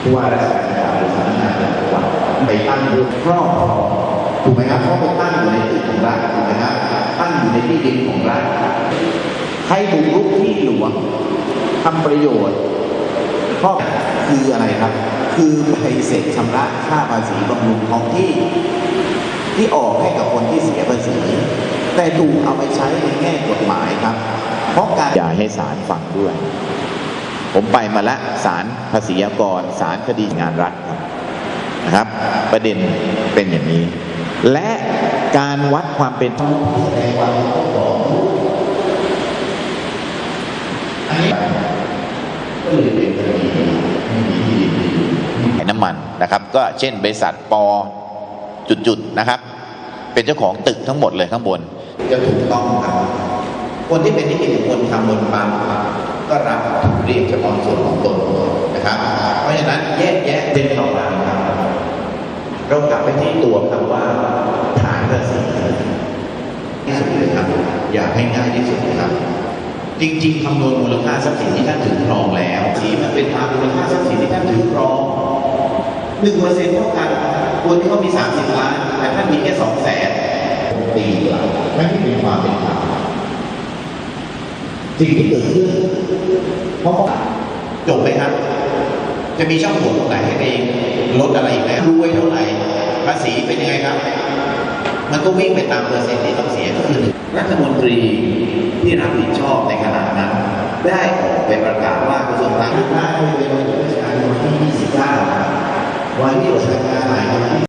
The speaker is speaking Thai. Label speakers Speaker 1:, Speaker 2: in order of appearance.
Speaker 1: ผู้ว่าราชการจังหวัดหรือสำนักงานจังหวัดไปตั้งอยู่ครอบครองถูกไหมครับเพราะไปตั้งอยู่ในที่ของรัฐถูกไหมครับตั้งอยู่ในที่ดินของรัฐให้บุกรุกที่หลวงทำประโยชน์เพราะคืออะไรครับ คือใบเสร็จชำระค่าภาษีบำรุงท้องที่ ที่ออกให้กับคนที่เสียภาษี แต่ถูกเอาไปใช้ในแง่กฎหมายครับ เพราะการอย่าให้ศาลฟังด้วย ผมไปมาละศาลภาษีอากรศาลคดีงานรัฐครับนะครับ ประเด็นเป็นอย่างนี้ และการวัดความเป็นในความของอันนี้ก็เลยเป็นคดีไม่มีที่ดินขายน้ำมันนะครับ ก็เช่นบริษัทปอจุดๆนะครับ เป็นเจ้าของตึกทั้งหมดเลยข้างบน จะถูกต้องครับ คนที่เป็นนิติบุคคลทำบนปั๊ม ก็รับเรียกเฉพาะส่วนของตนนะครับ เพราะฉะนั้นแยกแยะเป็นต่อมาครับ เรากลับไปที่ตัวคำว่าฐานภาษีที่สุดเลยครับ อยากให้ง่ายที่สุดนะครับ จริงๆคำนวณมูลค่าทรัพย์สินที่ท่านถือครองแล้วที่มันเป็นตามมูลค่าทรัพย์สินที่ท่านถือครองหนึ่งเปอร์เซ็นต์เท่ากันคนที่เขามีสามสิบล้านแต่ท่านมีแค่สองแสนตีกลับไม่ได้เป็นความเป็นธรรม สิ่งที่เกิดขึ้นเพราะจบไหมครับ จะมีช่องโหว่ตรงไหนให้ไปลดอะไรอีกไหมรู้ไว้เท่าไหร่ภาษีเป็นยังไงครับ มันก็วิ่งไปตามเปอร์เซ็นต์ที่ต้องเสียก็คือรัฐมนตรีที่รับผิดชอบในขณะนั้น ได้ออกไปประกาศว่ากระทรวงพาณิชย์ได้เป็นวันราชการวันที่29วันที่ราชการหายวันที่